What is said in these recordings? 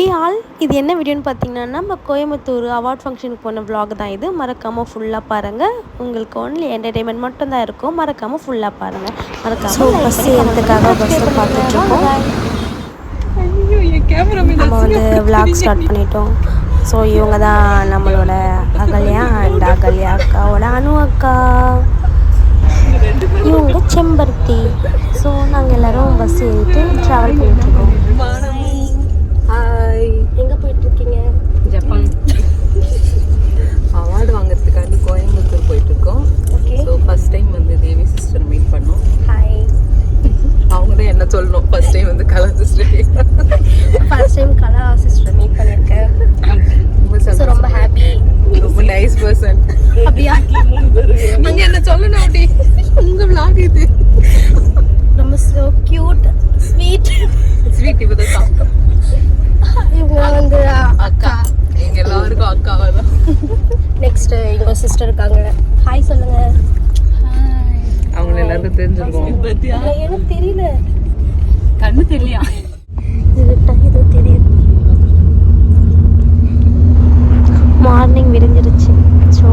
ஏ ஆள் இது என்ன வீடியோன்னு பார்த்தீங்கன்னா நம்ம கோயம்புத்தூர் அவார்ட் ஃபங்க்ஷனுக்கு போன vlog தான் இது. மறக்காமல் ஃபுல்லாக பாருங்கள் உங்களுக்கு ஒன்லி என்டர்டெயின்மெண்ட் மட்டும் தான் இருக்கும். மறக்காமல் ஃபுல்லாக பாருங்கள் ஸோ மறக்காமல் பஸ் ஏறதுக்காக பஸ்ஸை பார்த்துட்ருக்கோம் நம்ம வந்து விளாக் ஸ்டார்ட் பண்ணிட்டோம். ஸோ இவங்க தான் நம்மளோட அகல்யா அண்ட் அகல்யா அக்காவோட அனு அக்கா. இவங்க செம்பருத்தி. ஸோ நாங்கள் எல்லாரும் பஸ் ஏறிட்டு ட்ராவல் பண்ணிட்டுருக்கோம் ஹாய் எங்கே போயிட்டுருக்கீங்க ஜப்பான் அவார்டு வாங்குறதுக்காண்டி கோயம்புத்தூர் போயிட்டு இருக்கோம் ஓகே ஸோ ஃபர்ஸ்ட் டைம் வந்து தேவி சிஸ்டர் மீட் பண்ணோம் ஹாய் அவங்க தான் என்ன சொல்லணும் ஃபர்ஸ்ட் டைம் வந்து Kala sister first time Kala sister meet பண்ணியிருக்கேன் ஸோ ரொம்ப ஹாப்பி ரொம்ப நைஸ் பர்சன் அப்படியா அங்க என்ன சொல்லணும் அப்படி உங்க vlog இது ரொம்ப ஸோ க்யூட் ஸ்வீட் ஸ்வீட் இப்போ தான் சாப்பிட்டோம் இவங்க வந்து அக்கா எங்க எல்லாருக்கும் அக்காவா தான் சிஸ்டர் இருக்காங்க. ஹாய் சொல்லுங்க. அவங்க எல்லாருக்கும் தெரிஞ்சிருக்கோம். எனக்கு தெரியல. கண்ணு தெரியலையா? ஏதோ தெரியுது மார்னிங் விரிஞ்சிருச்சு ஸோ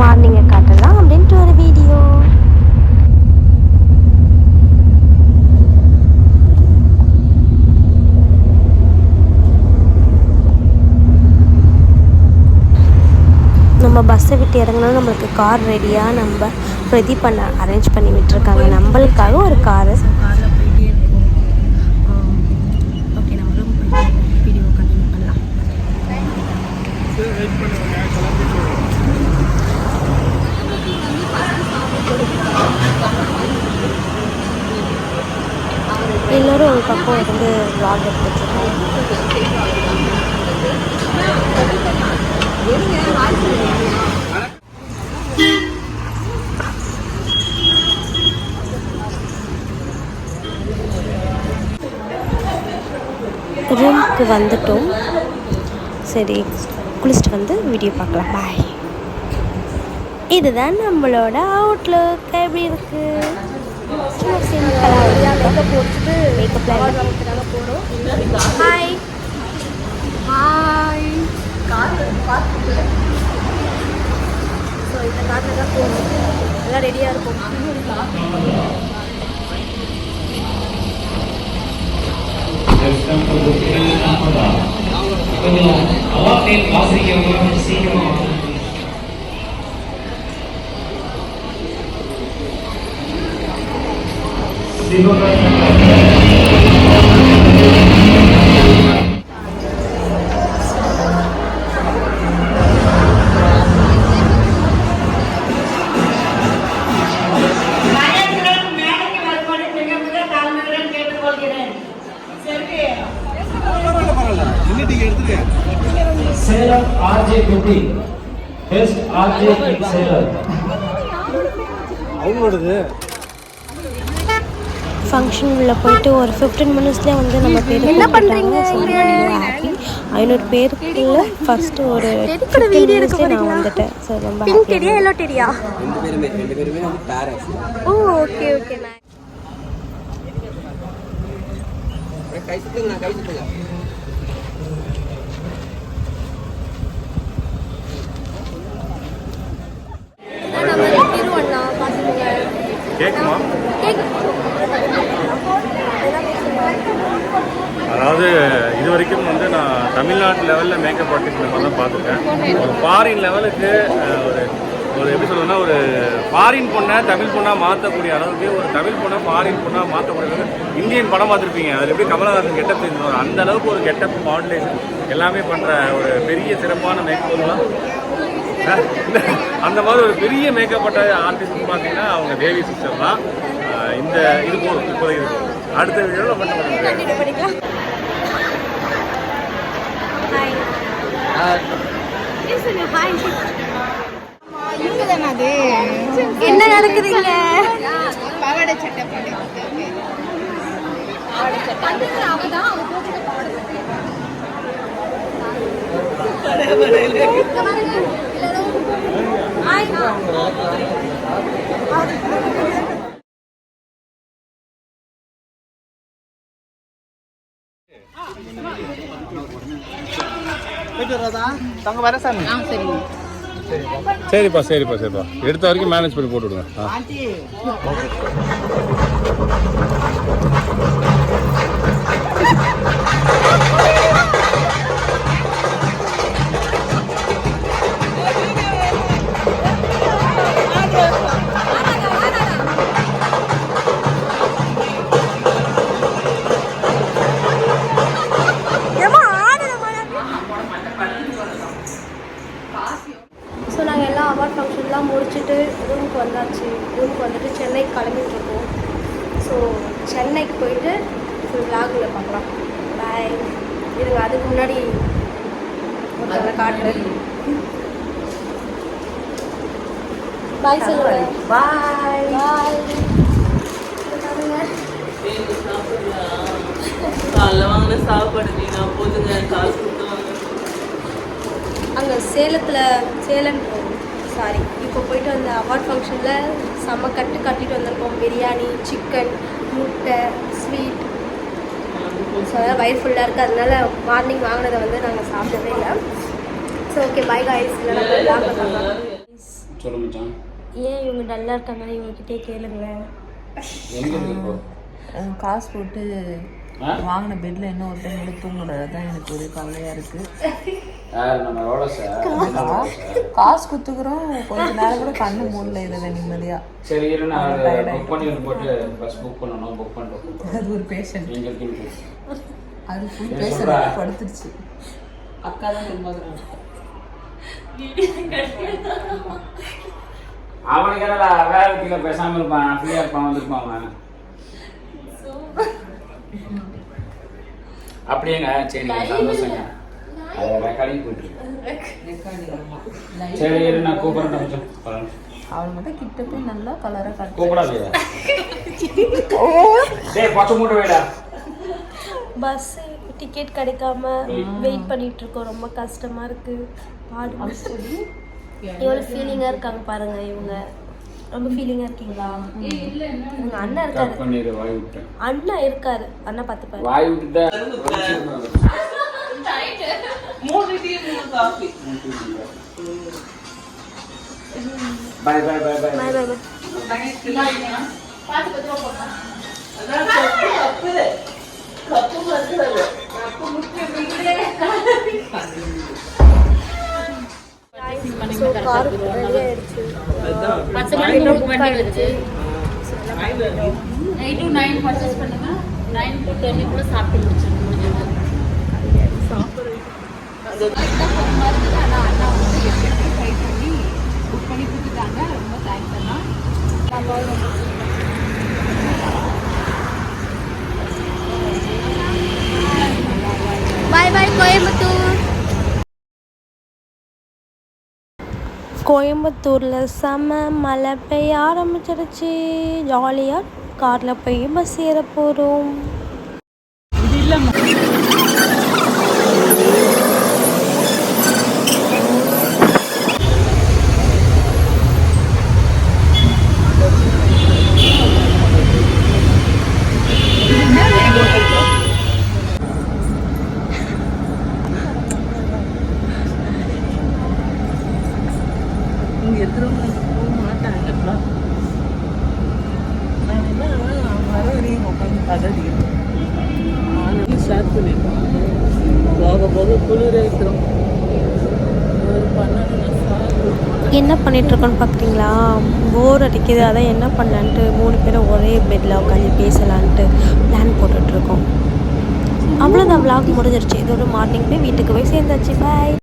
மார்னிங்கை காட்டலாம் அப்படின்ட்டு ஒரு வீடியோ நம்ம பஸ்ஸை விட்டு இறங்கினா நம்மளுக்கு கார் ரெடியாக நம்ம பிரதீப் பண்ண அரேஞ்ச் பண்ணி விட்டுருக்காங்க. நம்மளுக்காக ஒரு காரு காரில் போயிட்டே இருக்கோம் ஓகே நம்ம ரூம் போயிட்டு வீடியோ கண்டினியூ பண்ணலாம் எல்லோரும் ஒரு பக்கம் இருந்து vlog எடுத்துட்ருக்கோம் ரூமுக்கு வந்துட்டோம். சரி குளிச்சுட்டு வந்து வீடியோ பார்க்கலாம். பாய் இதுதான் நம்மளோட அவுட்லுக் எப்படி இருக்கு? சும்மா சிம்பிளாக மேக்கப் போட்டுட்டு மேக்கப்லாம் போகிறோம் ஹாய் ஹாய் ஸோ இந்த காட்டில் தான் போகணும். எல்லாம் ரெடியாக இருக்கும். அவார்ட் வாசிக்கிறவங்க சீக்கிரமா Salem RJ Kutty. Best RJ Salem. Function உள்ள போயிட்டு ஒரு ஃபிஃப்டீன் மினிட்ஸ்லேயே வந்து நம்ம பேர் என்ன பண்ணுறீங்க ஹாப்பி ஐநூறு பேருக்குள்ள ஃபஸ்ட்டு ஒரு ஃபிஃப்டீன் மினிட்ஸ்லேயே நான் வந்துட்டேன். ஸோ ரொம்ப பிங்க் டெடியா எல்லோ டெடியா ரெண்டு பேருமே ரெண்டு பேருமே வந்து பேரண்ட்ஸ் ஓ ஓகே ஓகே கை சுத்துங்க கை சுத்துங்க. கேட்குமா கேக் அதாவது இது வரைக்கும் வந்து நான் தமிழ்நாட்டு லெவலில் மேக்கப் ஆர்டிஸ்ட் மாதிரி தான் பார்த்துருக்கேன். ஒரு ஃபாரின் லெவலுக்கு ஒரு ஒரு எப்படி சொல்லணும்னா ஒரு ஃபாரின் பொண்ணை தமிழ் பொண்ணாக மாற்றக்கூடிய அளவுக்கு ஒரு தமிழ் பொண்ணை ஃபாரின் பொண்ணாக மாற்றக்கூடிய அளவுக்கு இந்தியன் படம் பார்த்துருப்பீங்க. அதில் எப்படி கமலஹாசன் கெட்டப் தெரிஞ்சு அந்த அளவுக்கு ஒரு கெட்டப் மாடுலேஷன் எல்லாமே பண்ணுற ஒரு பெரிய சிறப்பான மேக்கப் தான் அந்த மாதிரி ஒரு பெரிய மேக்கப் பட்ட ஆர்டிஸ்ட் பார்த்தீங்கன்னா அவங்க தேவி சிஸ்டர் தான். இந்த இது போதும் இப்போதைக்கு இது அடுத்த வீடியோவில் பண்ண பண்ணிக்கலாம். என்ன நடக்குதுங்க? பாவாடை சட்டை போட்டு சரிப்பா சரிப்பா சரிப்பா. எடுத்த வரைக்கும் மேனேஜ் பண்ணி போட்டு விடுங்க சென்னைக்கு போயிட்டு ஃபுல் விளாகில் பார்க்கலாம். பாய் இருங்க அதுக்கு முன்னாடி ஒருத்தவங்களை காட்டுறேன். பாய் சொல்லுங்க. பாய் பாய் காலைல வாங்கின சாப்பாடு போதுங்க காசு கொடுத்து வாங்க. அங்கே சேலத்தில் சேலம் சாரி அவார்ட் ஃபங்க்ஷனில் செம்ம கட்டு கட்டிட்டு வந்திருக்கோம். பிரியாணி சிக்கன் முட்டை ஸ்வீட் ஸோ அதனால் வயிறு ஃபுல்லாக இருக்குது அதனால மார்னிங் வாங்கினதை வந்து நாங்கள் சாப்பிடவே இல்லை. ஸோ ஓகே பை காய்ஸ் இல்லை சொல்ல மச்சான். ஏன் இவங்க டல்லாக இருக்காங்கன்னு இவங்ககிட்டே கேளுங்களேன். காசு போட்டு? வாங்கின பெட்ல என்ன ஒருத்தவங்க தூங்குறது தான் எனக்கு ஒரு கவலையா இருக்கு. காசு குத்துக்கிறோம். கொஞ்ச நேரம் கூட கண்ணு மூடல இதில் நிம்மதியா. சரி இரு நான் புக் பண்ணி போட்டு பஸ் புக் பண்ணணும். புக் பண்ணிட்டு அது ஒரு பேஷண்ட் அது ஃபுல் பேஷண்ட்? படுத்துருச்சு. அக்கா தான் திரும்பாக்குறாங்க அவனுக்கு என்னடா வேலை கீழே பேசாம இருப்பான். ஃப்ரீயா இருப்பான் வந்திருப்பான் அவன். அப்படியேங்க சரிங்க சந்தோஷங்க. அது ரெக்கார்டிங் போயிட்டு இருக்கு. சரி இரு நான் கூப்பிடுறேன் கொஞ்சம். அவள் மட்டும் கிட்ட போய் நல்லா கலராக காட்டு கூப்பிடாதே டேய் பச்சை மூட்டை வைடா. பஸ்ஸு டிக்கெட் கிடைக்காம வெயிட் பண்ணிட்டு இருக்கோம் ரொம்ப கஷ்டமாக இருக்குது பாடு. எவ்வளோ ஃபீலிங்காக இருக்காங்க பாருங்க இவங்க. ரொம்ப ஃபீலிங்காக இருக்கீங்களா? எங்கள் அண்ணன் கட் இருக்காரு வாய் விட்டேன் அண்ணா இருக்காரு. அண்ணா பார்த்துப்பாரு வாய் விட்டுட்டா மூணு டீ மூணு காஃபி ஸோ கார் ரெடி ஆயிடுச்சு. பத்து மணிக்கு புக் பண்ணிடுச்சு நைட் டு நைன் பர்ச்சேஸ் பண்ணுங்க நைன் டு டென்னுக்குள்ள சாப்பிட்டு முடிச்சிருக்கோம் புக் பண்ணி கொடுத்துட்டாங்க ரொம்ப தேங்க்ஸ் அண்ணா பாய் பாய் கோயம்புத்தூர் கோயம்புத்தூரில் செம மழை பெய்ய ஆரம்பிச்சிடுச்சு ஜாலியாக காரில் போய் பஸ் ஏற போகிறோம் இங்கே இருக்கிறவங்க போக மாட்டாங்க நான் என்ன வர வரையும் உட்காந்து பதடிக்கிறோம் ஆளுங்க ஸ்டார்ட் பண்ணிருக்கோம் போக போக என்ன பண்ணிகிட்ருக்கோன்னு பார்க்குறீங்களா? போர் அடிக்குது. அதான் என்ன பண்ணலான்ட்டு மூணு பேரும் ஒரே பெட்டில் உட்காந்து பேசலான்ட்டு பிளான் போட்டுட்ருக்கோம். அவ்வளோதான் vlog முடிஞ்சிருச்சு. இதோட மார்னிங் போய் வீட்டுக்கு போய் சேர்ந்தாச்சு. பாய்